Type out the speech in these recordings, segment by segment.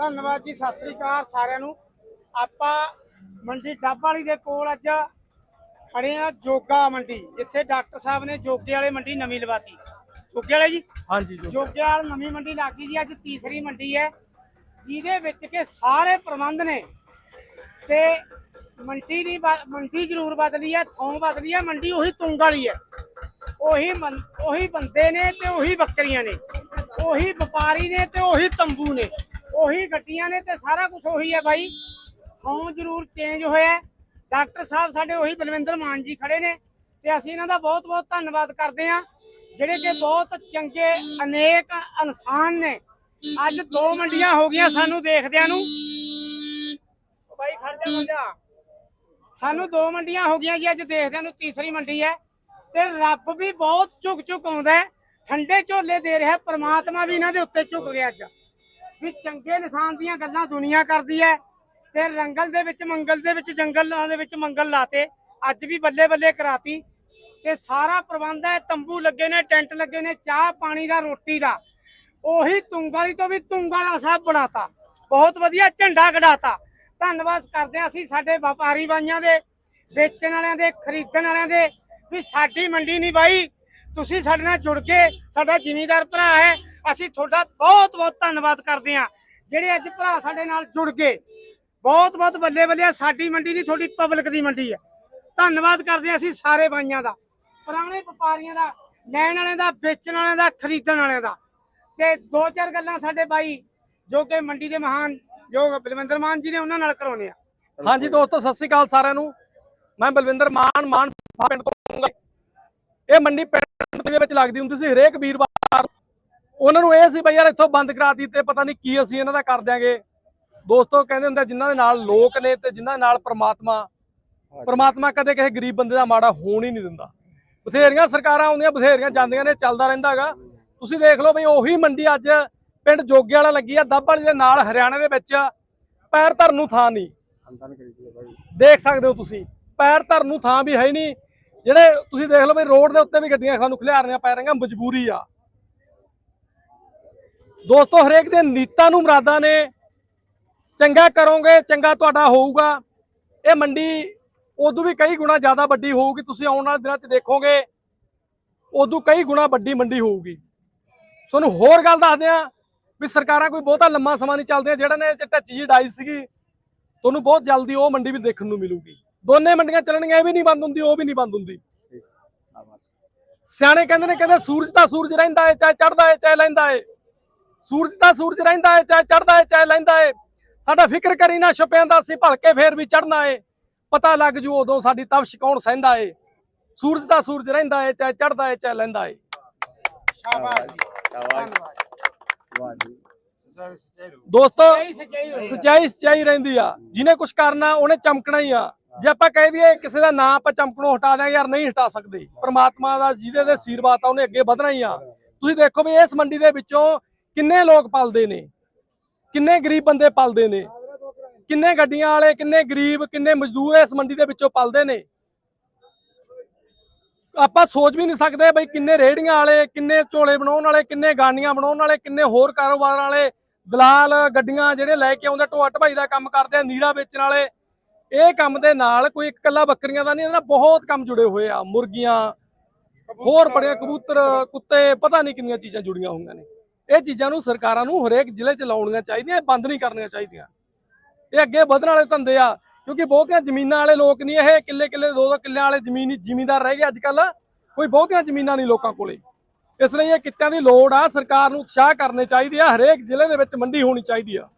ਧੰਨਵਾਦ ਜੀ ਸਤਿ ਸ੍ਰੀ ਅਕਾਲ ਸਾਰਿਆਂ ਨੂੰ। ਆਪਾਂ ਮੰਡੀ ਡੱਬ ਵਾਲੀ ਦੇ ਕੋਲ ਅੱਜ ਖੜੇ ਆ ਜੋਗਾ ਮੰਡੀ ਜਿੱਥੇ ਡਾਕਟਰ ਸਾਹਿਬ ਨੇ ਜੋਗੇ ਵਾਲੇ ਮੰਡੀ ਨਵੀਂ ਲਵਾਤੀ। ਜੋਗੇ ਵਾਲੇ ਜੀ? ਹਾਂਜੀ ਜੋਗੇ। ਵਾਲ ਨਵੀਂ ਮੰਡੀ ਲੱਗੀ ਜੀ ਅੱਜ ਤੀਸਰੀ ਮੰਡੀ ਹੈ। ਜਿਹਦੇ ਵਿੱਚ ਕਿ ਸਾਰੇ ਪ੍ਰਬੰਧ ਨੇ ਤੇ ਮੰਡੀ ਦੀ ਮੰਡੀ ਜ਼ਰੂਰ ਬਦਲੀ ਹੈ ਥੋਂ ਬਦਲੀ ਹੈ ਮੰਡੀ ਉਹੀ ਤੁੰਗ ਵਾਲੀ ਹੈ। ਉਹੀ ਉਹੀ ਬੰਦੇ ਨੇ ਤੇ ਉਹੀ ਬੱਕਰੀਆਂ ਨੇ। ਉਹੀ ਵਪਾਰੀ ਨੇ ਤੇ ਉਹੀ ਤੰਬੂ ਨੇ। ਉਹੀ ਗੱਡੀਆਂ ਨੇ ਤੇ ਸਾਰਾ ਕੁਝ ਉਹੀ ਹੈ ਬਾਈ। ਥੋਂ ਜ਼ਰੂਰ ਚੇਂਜ ਹੋਇਆ। ਡਾਕਟਰ ਸਾਹਿਬ ਸਾਡੇ ਉਹੀ ਬਲਵਿੰਦਰ ਮਾਨ ਜੀ ਖੜੇ ਨੇ ਤੇ ਅਸੀਂ ਇਹਨਾਂ ਦਾ ਬਹੁਤ ਬਹੁਤ ਧੰਨਵਾਦ ਕਰਦੇ ਹਾਂ, ਜਿਹੜੇ ਕਿ ਬਹੁਤ ਚੰਗੇ, ਅਨੇਕ ਇਨਸਾਨ ਨੇ। ਅੱਜ ਦੋ ਮੰਡੀਆਂ ਹੋ ਗਈਆਂ ਸਾਨੂੰ ਦੇਖਦਿਆਂ ਨੂੰ। ਬਾਈ ਖੜ ਜਾ ਸਾਨੂੰ ਦੋ ਮੰਡੀਆਂ ਹੋ ਗਈਆਂ ਜੀ, ਅੱਜ ਦੇਖਦਿਆਂ ਨੂੰ ਤੀਸਰੀ ਮੰਡੀ ਹੈ। ਤੇ ਰੱਬ ਵੀ ਬਹੁਤ ਝੁਕ ਝੁਕ ਆਉਂਦਾ ਠੰਡੇ ਝੋਲੇ ਦੇ ਰਿਹਾ, ਪ੍ਰਮਾਤਮਾ ਵੀ ਇਹਨਾਂ ਦੇ ਉੱਤੇ ਝੁਕ ਗਿਆ ਅੱਜ। ਵੀ ਚੰਗੇ ਨਿਸ਼ਾਨ ਦੀਆਂ ਗੱਲਾਂ ਦੁਨੀਆ ਕਰਦੀ ਹੈ ਤੇ ਰੰਗਲ ਦੇ ਵਿੱਚ, ਮੰਗਲ ਦੇ ਵਿੱਚ, ਜੰਗਲਾਂ ਦੇ ਵਿੱਚ ਮੰਗਲ ਲਾਤੇ। ਅੱਜ ਵੀ ਬੱਲੇ ਬੱਲੇ ਕਰਾਤੀ ਤੇ ਸਾਰਾ ਪ੍ਰਬੰਧ ਹੈ ਤੰਬੂ ਲੱਗੇ ਨੇ, ਟੈਂਟ ਲੱਗੇ ਨੇ, ਚਾਹ ਪਾਣੀ ਦਾ, ਰੋਟੀ ਦਾ। ਉਹੀ ਤੁੰਗਾਲੀ ਤੋਂ ਵੀ ਤੁੰਗਾਲਾ ਸਾਹਿਬ ਬਣਾਤਾ। ਬਹੁਤ ਵਧੀਆ ਝੰਡਾ ਕਢਾਤਾ। ਧੰਨਵਾਦ ਕਰਦੇ ਹਾਂ ਅਸੀਂ ਸਾਡੇ ਵਪਾਰੀ ਬਾਈਆਂ ਦੇ, ਵੇਚਣ ਵਾਲਿਆਂ ਦੇ, ਖਰੀਦਣ ਵਾਲਿਆਂ ਦੇ, ਵੀ ਸਾਡੀ ਮੰਡੀ ਨਹੀਂ ਬਾਈ। ਤੁਸੀਂ ਸਾਡੇ ਨਾਲ ਜੁੜ ਕੇ ਸਾਡਾ ਜ਼ਿਮੀਂਦਾਰ ਭਰਾ ਹੈ ਅਸੀਂ ਤੁਹਾਡਾ ਬਹੁਤ ਬਹੁਤ ਧੰਨਵਾਦ ਕਰਦੇ ਹਾਂ। ਜਿਹੜੇ ਅੱਜ ਭਰਾ ਸਾਡੇ ਨਾਲ ਜੁੜ ਗਏ। ਬਹੁਤ ਬਹੁਤ ਬੱਲੇ ਬੱਲੇ ਸਾਡੀ ਮੰਡੀ ਨਹੀਂ, ਤੁਹਾਡੀ ਪਬਲਿਕ ਦੀ ਮੰਡੀ ਹੈ ਧੰਨਵਾਦ ਕਰਦੇ ਹਾਂ ਅਸੀਂ ਸਾਰੇ ਬਾਈਆਂ ਦਾ। ਪੁਰਾਣੇ ਵਪਾਰੀਆਂ ਦਾ, ਲੈਣ ਵਾਲਿਆਂ ਦਾ, ਵੇਚਣ ਵਾਲਿਆਂ ਦਾ, ਖਰੀਦਣ ਵਾਲਿਆਂ ਦਾ। ਤੇ ਦੋ ਚਾਰ ਗੱਲਾਂ ਸਾਡੇ ਬਾਈ, ਜੋ ਕਿ ਮੰਡੀ ਦੇ ਮਹਾਨ ਜੋ ਬਲਵਿੰਦਰ ਮਾਨ ਜੀ ਨੇ ਉਹਨਾਂ ਨਾਲ ਕਰਾਉਣੇ ਆ ਹਾਂਜੀ ਦੋਸਤੋ, ਸਤਿ ਸ੍ਰੀ ਅਕਾਲ ਸਾਰਿਆਂ ਨੂੰ। ਮੈਂ ਬਲਵਿੰਦਰ ਮਾਨ ਮਾਨ ਪਿੰਡ ਤੋਂ ਇਹ ਮੰਡੀ ਪਿੰਡ ਦੇ ਵਿੱਚ ਲੱਗਦੀ ਹੁੰਦੀ ਸੀ, ਹਰੇਕ ਵੀਰਵਾਰ ਉਹਨਾਂ ਨੂੰ ਇਹ ਸੀ ਬਈ ਯਾਰ ਇੱਥੋਂ ਬੰਦ ਕਰਾ ਦਿੱਤੀ ਤੇ ਪਤਾ ਨਹੀਂ ਕੀ ਅਸੀਂ ਇਹਨਾਂ ਦਾ ਕਰ ਦਿਆਂਗੇ। ਦੋਸਤੋ ਕਹਿੰਦੇ ਹੁੰਦੇ ਜਿਨ੍ਹਾਂ ਦੇ ਨਾਲ ਲੋਕ ਨੇ ਤੇ ਜਿਨ੍ਹਾਂ ਦੇ ਨਾਲ ਪ੍ਰਮਾਤਮਾ ਪ੍ਰਮਾਤਮਾ ਕਦੇ ਕਿਸੇ ਗਰੀਬ ਬੰਦੇ ਦਾ ਮਾੜਾ ਹੋਣ ਹੀ ਨਹੀਂ ਦਿੰਦਾ। ਬਥੇਰੀਆਂ ਸਰਕਾਰਾਂ ਆਉਂਦੀਆਂ ਬਥੇਰੀਆਂ ਜਾਂਦੀਆਂ ਨੇ ਚੱਲਦਾ ਰਹਿੰਦਾਗਾ ਤੁਸੀਂ ਦੇਖ ਲਓ ਬਈ ਉਹੀ ਮੰਡੀ ਅੱਜ ਪਿੰਡ ਜੋਗੇ ਵਾਲਾ ਲੱਗੀ ਆ ਦੱਬ ਵਾਲੀ ਦੇ ਨਾਲ ਹਰਿਆਣਾ ਦੇ ਵਿੱਚ ਪੈਰ ਧਰਨ ਨੂੰ ਥਾਂ ਨਹੀਂ। ਦੇਖ ਸਕਦੇ ਹੋ ਤੁਸੀਂ ਪੈਰ ਧਰਨ ਨੂੰ ਥਾਂ ਵੀ ਹੈ ਹੀ ਨਹੀਂ। ਜਿਹੜੇ ਤੁਸੀਂ ਦੇਖ ਲਓ ਬਈ ਰੋਡ ਦੇ ਉੱਤੇ ਵੀ ਗੱਡੀਆਂ ਸਾਨੂੰ ਖਿਲਾਰਨੀਆਂ ਪੈ ਰਹੀਆਂ ਮਜਬੂਰੀ ਆ। ਦੋਸਤੋ ਹਰੇਕ ਦੇ ਨੀਤਾਂ ਨੂੰ ਮੁਰਾਦਾਂ ਨੇ। ਚੰਗਾ ਕਰੋਗੇ ਚੰਗਾ ਤੁਹਾਡਾ ਹੋਊਗਾ। ਇਹ ਮੰਡੀ ਉਦੋਂ ਵੀ ਕਈ ਗੁਣਾ ਜ਼ਿਆਦਾ ਵੱਡੀ ਹੋਊਗੀ। ਤੁਸੀਂ ਆਉਣ ਵਾਲੇ ਦਿਨਾਂ 'ਚ ਦੇਖੋਗੇ ਉਦੋਂ ਕਈ ਗੁਣਾ ਵੱਡੀ ਮੰਡੀ ਹੋਊਗੀ। ਤੁਹਾਨੂੰ ਹੋਰ ਗੱਲ ਦੱਸਦੇ ਆ ਵੀ ਸਰਕਾਰਾਂ ਕੋਈ ਬਹੁਤਾ ਲੰਮਾ ਸਮਾਂ ਨਹੀਂ ਚੱਲਦੀਆਂ। ਜਿਹੜਾ ਨੇ ਚਿੱਟਾ ਚੀਜ਼ ਡਾਈ ਸੀਗੀ ਤੁਹਾਨੂੰ ਬਹੁਤ ਜਲਦੀ ਉਹ ਮੰਡੀ ਵੀ ਦੇਖਣ ਨੂੰ ਮਿਲੂਗੀ। ਦੋਨੇ ਮੰਡੀਆਂ ਚੱਲਣਗੀਆਂ ਇਹ ਵੀ ਨਹੀਂ ਬੰਦ ਹੁੰਦੀ ਉਹ ਵੀ ਨਹੀਂ ਬੰਦ ਹੁੰਦੀ। ਸਿਆਣੇ ਕਹਿੰਦੇ ਨੇ ਕਹਿੰਦੇ ਸੂਰਜ ਤਾਂ ਸੂਰਜ ਰਹਿੰਦਾ ਹੈ ਚਾਹੇ ਚੜਦਾ ਹੈ ਚਾਹੇ ਲੈਂਦਾ ਹੈ ਸੂਰਜ ਤਾਂ ਸੂਰਜ ਰਹਿੰਦਾ ਹੈ ਚਾਹੇ ਚੜਦਾ ਹੈ ਚਾਹੇ ਲੈਂਦਾ ਹੈ ਸਾਡਾ ਫਿਕਰ ਕਰੀ ਨਾ ਛੁਪਿਆਂ ਦਾ ਅਸੀਂ ਭਲਕੇ ਫੇਰ ਵੀ ਚੜਨਾ ਹੈ ਪਤਾ ਲੱਗ ਜੂ ਉਦੋਂ ਸਾਡੀ ਤਵਸ਼ ਕੌਣ ਸਹਿੰਦਾ ਹੈ ਸੂਰਜ ਤਾਂ ਸੂਰਜ ਰਹਿੰਦਾ ਹੈ ਚਾਹੇ ਚੜਦਾ ਹੈ ਚਾਹੇ ਲੈਂਦਾ ਹੈ ਸ਼ਾਬਾਸ਼। ਜੀ। ਧੰਨਵਾਦ ਦੋਸਤੋ ਸੱਚਾਈ। ਸਚਾਈ ਸਚਾਈ ਰਹਿੰਦੀ ਆ। ਜਿਹਨੇ ਕੁਝ ਕਰਨਾ ਉਹਨੇ ਚਮਕਣਾ ਹੀ ਆ। ਜੇ ਆਪਾਂ ਕਹਿ ਦਈਏ ਕਿਸੇ ਦਾ ਨਾਂ ਆਪਾਂ ਚਮਕਣੋਂ ਹਟਾ ਦਿਆਂਗੇ ਯਾਰ ਨਹੀਂ ਹਟਾ ਸਕਦੇ। ਪ੍ਰਮਾਤਮਾ ਦਾ ਜਿਹਦੇ ਦੇ ਆਸ਼ੀਰਵਾਦ ਆ ਉਹਨੇ ਅੱਗੇ ਵਧਣਾ ਹੀ ਆ। ਤੁਸੀਂ ਦੇਖੋ ਵੀ ਇਸ ਮੰਡੀ ਦੇ ਵਿੱਚੋਂ ਕਿੰਨੇ ਲੋਕ ਪਲਦੇ ਨੇ? ਕਿੰਨੇ ਗਰੀਬ ਬੰਦੇ ਪਲਦੇ ਨੇ? ਕਿੰਨੇ ਗੱਡੀਆਂ ਵਾਲੇ, ਕਿੰਨੇ ਗਰੀਬ, ਕਿੰਨੇ ਮਜ਼ਦੂਰ ਇਸ ਮੰਡੀ ਦੇ ਵਿੱਚੋਂ ਪਲਦੇ ਨੇ? ਆਪਾਂ ਸੋਚ ਵੀ ਨਹੀਂ ਸਕਦੇ ਬਈ ਕਿੰਨੇ ਰੇੜੀਆਂ ਵਾਲੇ, ਕਿੰਨੇ ਝੋਲੇ ਬਣਾਉਣ ਵਾਲੇ, ਕਿੰਨੇ ਗਾਨੀਆਂ ਬਣਾਉਣ ਵਾਲੇ, ਕਿੰਨੇ ਹੋਰ ਕਾਰੋਬਾਰ ਵਾਲੇ ਦਲਾਲ ਗੱਡੀਆਂ ਜਿਹੜੇ ਲੈ ਕੇ ਆਉਂਦੇ, ਢੋਆ ਢਵਾਈ ਦਾ ਕੰਮ ਕਰਦੇ ਆ, ਨੀਰਾ ਵੇਚਣ ਵਾਲੇ। ਇਹ ਕੰਮ ਦੇ ਨਾਲ ਕੋਈ ਇੱਕ ਇਕੱਲਾ ਬੱਕਰੀਆਂ ਦਾ ਨਹੀਂ, ਇਹਦੇ ਨਾਲ ਬਹੁਤ ਕੰਮ ਜੁੜੇ ਹੋਏ ਆ। ਮੁਰਗੀਆਂ, ਹੋਰ ਬੜੇ ਕਬੂਤਰ, ਕੁੱਤੇ, ਪਤਾ ਨਹੀਂ ਕਿੰਨੀਆਂ ਚੀਜ਼ਾਂ ਜੁੜੀਆਂ ਹੋਈਆਂ ਨੇ। ਇਹ ਚੀਜ਼ਾਂ ਨੂੰ ਸਰਕਾਰਾਂ ਨੂੰ ਹਰੇਕ ਜ਼ਿਲ੍ਹੇ 'ਚ ਲਾਉਣੀਆਂ ਚਾਹੀਦੀਆਂ, ਇਹ ਬੰਦ ਨਹੀਂ ਕਰਨੀਆਂ ਚਾਹੀਦੀਆਂ। ਇਹ ਅੱਗੇ ਵਧਣ ਵਾਲੇ ਧੰਦੇ ਆ, ਕਿਉਂਕਿ ਬਹੁਤੀਆਂ ਜ਼ਮੀਨਾਂ ਵਾਲੇ ਲੋਕ ਨਹੀਂ, ਇਹ ਕਿੱਲੇ ਕਿੱਲੇ, ਦੋ ਦੋ ਕਿੱਲਿਆਂ ਵਾਲੇ ਜ਼ਮੀਨੀ, ਜ਼ਿਮੀਂਦਾਰ ਰਹਿ ਗਏ ਅੱਜ ਕੱਲ ਕੋਈ ਬਹੁਤੀਆਂ ਜ਼ਮੀਨਾਂ ਨਹੀਂ ਲੋਕਾਂ ਕੋਲੇ। ਇਸ ਲਈ ਇਹ ਕਿੱਤਿਆਂ ਦੀ ਲੋੜ ਆ, ਸਰਕਾਰ ਨੂੰ ਉਤਸ਼ਾਹ ਕਰਨੇ ਚਾਹੀਦੇ ਆ, ਹਰੇਕ ਜ਼ਿਲ੍ਹੇ ਦੇ ਵਿੱਚ ਮੰਡੀ ਹੋਣੀ ਚਾਹੀਦੀ ਆ।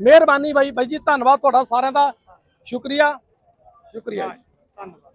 ਮਿਹਰਬਾਨੀ ਬਾਈ ਬਾਈ ਜੀ, ਧੰਨਵਾਦ ਤੁਹਾਡਾ ਸਾਰਿਆਂ ਦਾ। ਸ਼ੁਕਰੀਆ ਸ਼ੁਕਰੀਆ ਧੰਨਵਾਦ।